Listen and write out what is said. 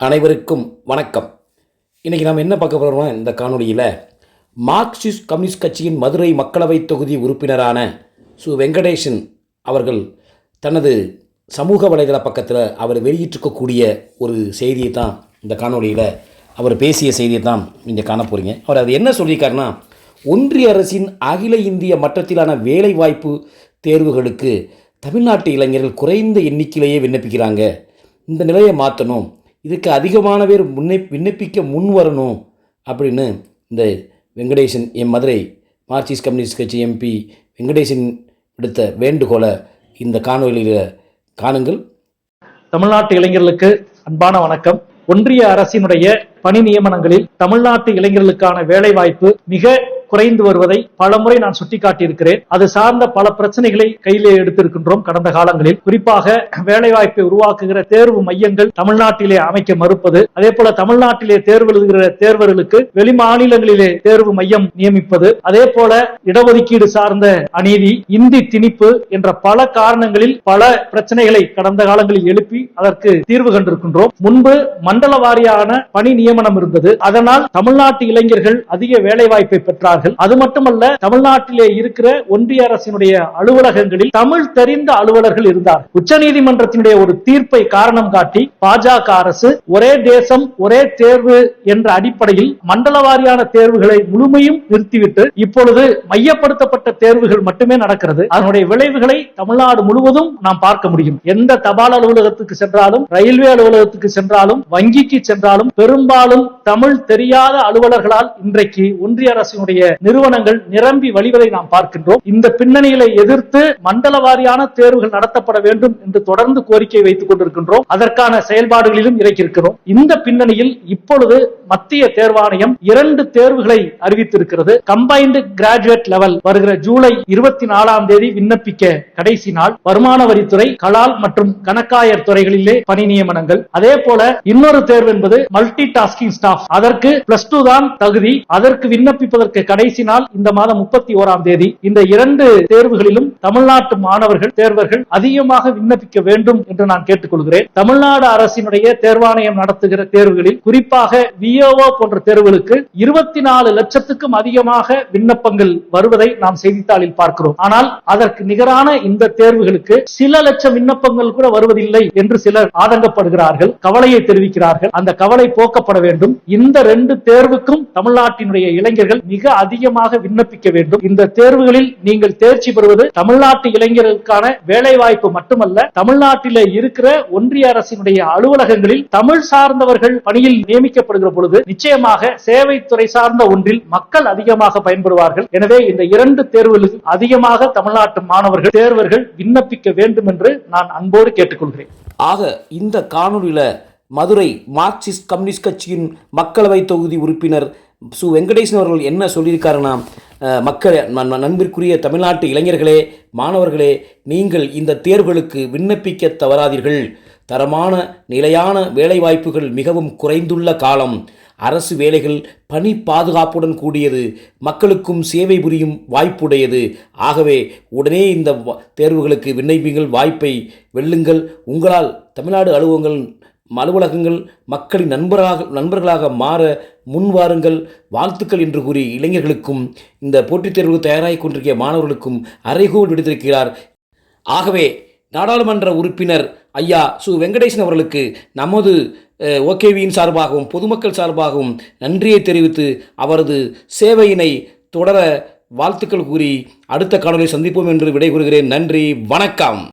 அனைவருக்கும் வணக்கம். இன்றைக்கி நாம் என்ன பார்க்க போகிறோம்னா இந்த காணொலியில் மார்க்சிஸ்ட் கம்யூனிஸ்ட் கட்சியின் மதுரை மக்களவைத் தொகுதி உறுப்பினரான சு. வெங்கடேசன் அவர்கள் தனது சமூக வலைதள பக்கத்தில் அவர் வெளியிட்டிருக்கக்கூடிய ஒரு செய்தியை தான் இந்த காணொலியில் அவர் பேசிய செய்தியை தான் நீங்கள் காண போகிறீங்க அவர் அது என்ன சொல்லியிருக்காருன்னா ஒன்றிய அரசின் அகில இந்திய மட்டத்திலான வேலைவாய்ப்பு தேர்வுகளுக்கு தமிழ்நாட்டு இளைஞர்கள் குறைந்த எண்ணிக்கையிலேயே விண்ணப்பிக்கிறாங்க. இந்த நிலையை மாற்றணும் இதுக்கு அதிகமான பேர் முன்னே விண்ணப்பிக்க முன் வரணும் அப்படின்னு இந்த Venkatesan M Madurai Marxist communist கட்சி எம்பி வெங்கடேசன் விடுத்த வேண்டுகோளை இந்த காணொலியில் காணுங்கள். தமிழ்நாட்டு இளைஞர்களுக்கு அன்பான வணக்கம். ஒன்றிய அரசினுடைய பணி நியமனங்களில் தமிழ்நாட்டு இளைஞர்களுக்கான வேலைவாய்ப்பு மிக குறைந்து வருவதை பலமுறை நான் சுட்டிக்காட்டியிருக்கிறேன். அது சார்ந்த பல பிரச்சனைகளை கையிலே எடுத்திருக்கின்றோம் கடந்த காலங்களில். குறிப்பாக வேலைவாய்ப்பை உருவாக்குகிற தேர்வு மையங்கள் தமிழ்நாட்டிலே அமைக்க மறுப்பது. அதே போல தமிழ்நாட்டிலே தேர்வு எழுதுகிற தேர்வர்களுக்கு வெளி மாநிலங்களிலே தேர்வு மையம் நியமிப்பது. அதே போல இடஒதுக்கீடு சார்ந்த அநீதி இந்தி திணிப்பு என்ற பல காரணங்களில் பல பிரச்சனைகளை கடந்த காலங்களில் எழுப்பி அதற்கு தீர்வு கண்டிருக்கின்றோம். முன்பு மண்டல வாரியான பணி நியமனம் இருந்தது. அதனால் தமிழ்நாட்டு இளைஞர்கள் அதிக வேலை வாய்ப்பை பெற்றார்கள். அது மட்டுமல்ல தமிழ்நாட்டிலே இருக்கிற ஒன்றிய அரசினுடைய அலுவலகங்களில் தமிழ் தெரிந்த அலுவலர்கள் இருந்தார் உச்சநீதிமன்றத்தினுடைய ஒரு தீர்ப்பை காரணம் காட்டி பாஜக அரசு ஒரே தேசம் ஒரே தேர்வு என்ற அடிப்படையில் மண்டல வாரியான தேர்வுகளை முழுமையும் நிறுத்திவிட்டு இப்பொழுது மையப்படுத்தப்பட்ட தேர்வுகள் மட்டுமே நடக்கிறது. அதனுடைய விளைவுகளை தமிழ்நாடு முழுவதும் நாம் பார்க்க முடியும். எந்த தபால் அலுவலகத்துக்கு சென்றாலும் ரயில்வே அலுவலகத்துக்கு சென்றாலும் வங்கிக்கு சென்றாலும் பெரும்பாலும் தமிழ் தெரியாத அலுவலர்களால் இன்றைக்கு ஒன்றிய அரசினுடைய நிறுவனங்கள் நிரம்பி வழிவதை நாம் பார்க்கின்றோம். இந்த பின்னணியை எதிர்த்து மண்டல வாரியான தேர்வுகள் நடத்தப்பட வேண்டும் என்று தொடர்ந்து கோரிக்கை வைத்துக் கொண்டிருக்கின்றோம். அதற்கான செயல்பாடுகளிலும் இறக்கியிருக்கிறோம். இந்த பின்னணியில் இப்பொழுது மத்திய தேர்வாணையம் இரண்டு தேர்வுகளை அறிவித்திருக்கிறது. கம்பைன்டு கிராஜுவேட் லெவல் வருகிற ஜூலை இருபத்தி நாலாம் தேதி விண்ணப்பிக்க கடைசி நாள். வருமான வரித்துறை கலால் மற்றும் கணக்காயர் துறைகளிலே பணி நியமனங்கள். அதே போல இன்னொரு தேர்வு என்பது மல்டி டாஸ்கிங் ஸ்டாஃப் அதற்கு பிளஸ் டூ தான் தகுதி. அதற்கு விண்ணப்பிப்பதற்கு கடைசி நாள் இந்த மாதம் முப்பத்தி ஓராம் தேதி. இந்த இரண்டு தேர்வுகளிலும் தமிழ்நாட்டு மாணவர்கள் தேர்வர்கள் அதிகமாக விண்ணப்பிக்க வேண்டும் என்று நான் கேட்டுக்கொள்கிறேன். தமிழ்நாடு அரசினுடைய தேர்வாணையம் நடத்துகிற தேர்வுகளில் குறிப்பாக விஓஓ போன்ற தேர்வுகளுக்கு இருபத்தி நாலு லட்சத்துக்கும் அதிகமாக விண்ணப்பங்கள் வருவதை நாம் செய்தித்தாளில் பார்க்கிறோம். ஆனால் அதற்கு நிகரான இந்த தேர்வுகளுக்கு சில லட்சம் விண்ணப்பங்கள் கூட வருவதில்லை என்று சிலர் ஆதங்கப்படுகிறார்கள் கவலையை தெரிவிக்கிறார்கள். அந்த கவலை போக்கப்பட வேண்டும். இந்த ரெண்டு தேர்வுக்கும் தமிழ்நாட்டினுடைய இளைஞர்கள் மிக அதிகமாக விண்ணப்பிக்க வேண்டும். இந்த தேர்வுகளில் நீங்கள் தேர்ச்சி பெறுவது தமிழ்நாட்டு இளைஞர்களுக்கான வேலை வாய்ப்பு மட்டுமல்ல தமிழ்நாட்டிலே இருக்கிற ஒன்றிய அரசினுடைய அலுவலகங்களில் தமிழ் சார்ந்தவர்கள் பணியில் நியமிக்கப்படுகிற பொழுது நிச்சயமாக சேவைத்துறை சார்ந்த ஒன்றில் மக்கள் அதிகமாக பயன்படுவார்கள். எனவே இந்த இரண்டு தேர்வுகளுக்கு அதிகமாக தமிழ்நாட்டு மாணவர்கள் தேர்வர்கள் விண்ணப்பிக்க வேண்டும் என்று நான் அன்போடு கேட்டுக்கொள்கிறேன். ஆக இந்த காணொலியில மதுரை மார்க்சிஸ்ட் கம்யூனிஸ்ட் கட்சியின் மக்களவை தொகுதி உறுப்பினர் சு வெங்கடேசன் அவர்கள் என்ன சொல்லியிருக்காருன்னா மக்கள் நண்பிற்குரிய தமிழ்நாட்டு இளைஞர்களே மாணவர்களே நீங்கள் இந்த தேர்வுகளுக்கு விண்ணப்பிக்க தவறாதீர்கள். தரமான நிலையான வேலைவாய்ப்புகள் மிகவும் குறைந்துள்ள காலம். அரசு வேலைகள் பணி பாதுகாப்புடன் கூடியது. மக்களுக்கும் சேவை புரியும் வாய்ப்புடையது. ஆகவே உடனே இந்த தேர்வுகளுக்கு விண்ணப்பிங்கள். வாய்ப்பை வெல்லுங்கள். உங்களால் தமிழ்நாடு அலுவலகங்கள் அலுவலகங்கள் மக்களின் நண்பராக நண்பர்களாக மாற முன்வாருங்கள் வாழ்த்துக்கள் என்று கூறி இளைஞர்களுக்கும் இந்த போட்டித் தேர்வு தயாராகி கொண்டிருக்கிற மாணவர்களுக்கும் அறைகூவல் விடுத்திருக்கிறார். ஆகவே நாடாளுமன்ற உறுப்பினர் ஐயா சு. வெங்கடேசன் அவர்களுக்கு நமது ஓகேவியின் சார்பாகவும் பொதுமக்கள் சார்பாகவும் நன்றியை தெரிவித்து அவரது சேவையினை தொடர வாழ்த்துக்கள் கூறி அடுத்த காணொலியை சந்திப்போம் என்று விடைகூறுகிறேன் நன்றி வணக்கம்.